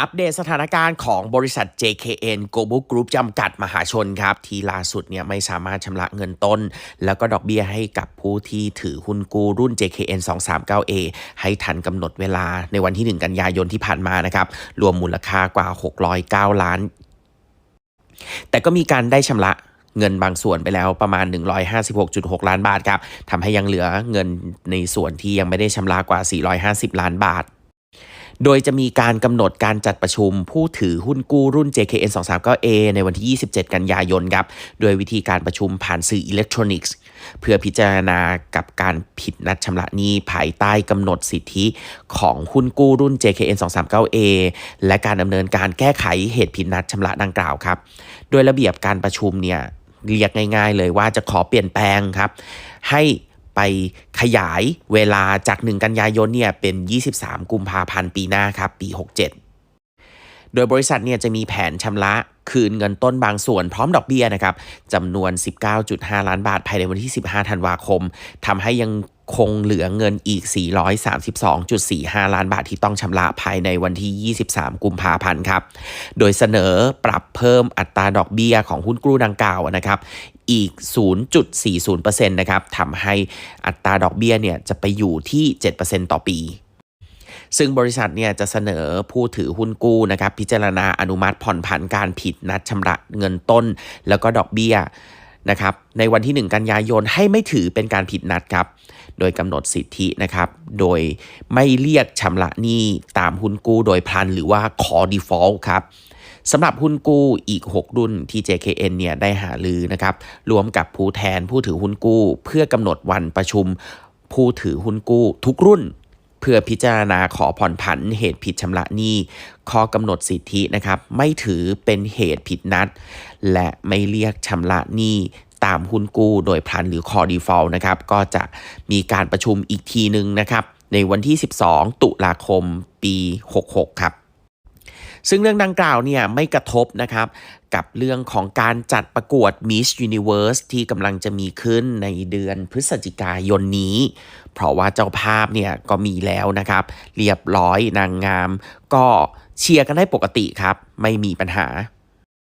อัปเดตสถานการณ์ของบริษัท JKN Global Group จำกัดมหาชนครับ ที่ล่าสุดเนี่ยไม่สามารถชำระเงินต้น แล้วก็ดอกเบี้ยให้กับผู้ที่ถือหุ้นกู้รุ่น JKN 239A ให้ทันกำหนดเวลาในวันที่ 1 กันยายนที่ผ่านมานะครับ รวมมูลค่ากว่า 609 ล้าน แต่ก็มีการได้ชำระเงินบางส่วนไปแล้วประมาณ 156.6 ล้านบาทครับทำให้ยังเหลือเงินในส่วนที่ยังไม่ได้ชำระกว่า 450 ล้านบาท โดยจะมีการกำหนดการจัดประชุมผู้ถือหุ้นกู้รุ่น JKN 239A ในวันที่ 27 กันยายนครับ โดยวิธีการประชุมผ่านสื่ออิเล็กทรอนิกส์ เพื่อพิจารณากับการผิดนัดชำระหนี้ภายใต้กำหนดสิทธิของหุ้นกู้รุ่น JKN 239A และการดำเนินการแก้ไขเหตุผิดนัดชำระดังกล่าวครับ โดยระเบียบการประชุมเนี่ยเรียกง่าย ๆ เลยว่าจะขอเปลี่ยนแปลงครับ ให้ ไปขยายเวลาจาก 1 กันยายนเนี่ยเป็น 23 กุมภาพันธ์ปีหน้าครับปี 67 โดยบริษัทเนี่ยจะมีแผนชำระคืนเงินต้นบางส่วนพร้อมดอกเบี้ยนะครับจำนวน 19.5 ล้านบาทภายในวันที่ 15 ธันวาคมทำให้ยัง คงเหลือเงินอีก 432.45 ล้านบาทที่ต้องชำระภายในวันที่ 23 กุมภาพันธ์ครับ โดยเสนอปรับเพิ่มอัตราดอกเบี้ยของหุ้นกู้ดังกล่าวนะครับอีก 0.40%นะครับทำให้อัตราดอกเบี้ยเนี่ยจะไปอยู่ที่ 7%ต่อปีซึ่งบริษัทเนี่ยจะเสนอผู้ถือหุ้นกู้นะครับพิจารณาอนุมัติผ่อนผันการผิดนัดชำระเงินต้น แล้วก็ดอกเบี้ย นะครับในวันที่ 1 กันยายนให้ไม่ถือเป็นการผิดนัดครับ โดยกำหนดสิทธินะครับ โดยไม่เรียกชำระหนี้ตามหุ้นกู้โดยพลันหรือว่า call default ครับสำหรับหุ้นกู้อีก 6 รุ่นที่ JKN เนี่ยได้หาลือนะครับรวมกับผู้แทนผู้ถือหุ้นกู้ เพื่อกำหนดวันประชุมผู้ถือหุ้นกู้ทุกรุ่น เพื่อพิจารณาขอผ่อนผันเหตุผิดชำระหนี้ข้อกำหนดสิทธินะครับ ไม่ถือเป็นเหตุผิดนัด และไม่เรียกชำระหนี้ตามหุ้นกู้โดยพลันหรือคอดีฟอลนะครับ ก็จะมีการประชุมอีกทีหนึ่งนะครับ ในวันที่ 12 ตุลาคมปี 66 ครับ ซึ่งเรื่องดังกล่าวเนี่ยไม่กระทบนะครับกับเรื่องของการจัดประกวด Miss Universe ที่กำลังจะมีขึ้นในเดือนพฤศจิกายนนี้ เพราะว่าเจ้าภาพเนี่ยก็มีแล้วนะครับ เรียบร้อยนางงาม ก็เชียร์กันได้ปกติครับ ไม่มีปัญหา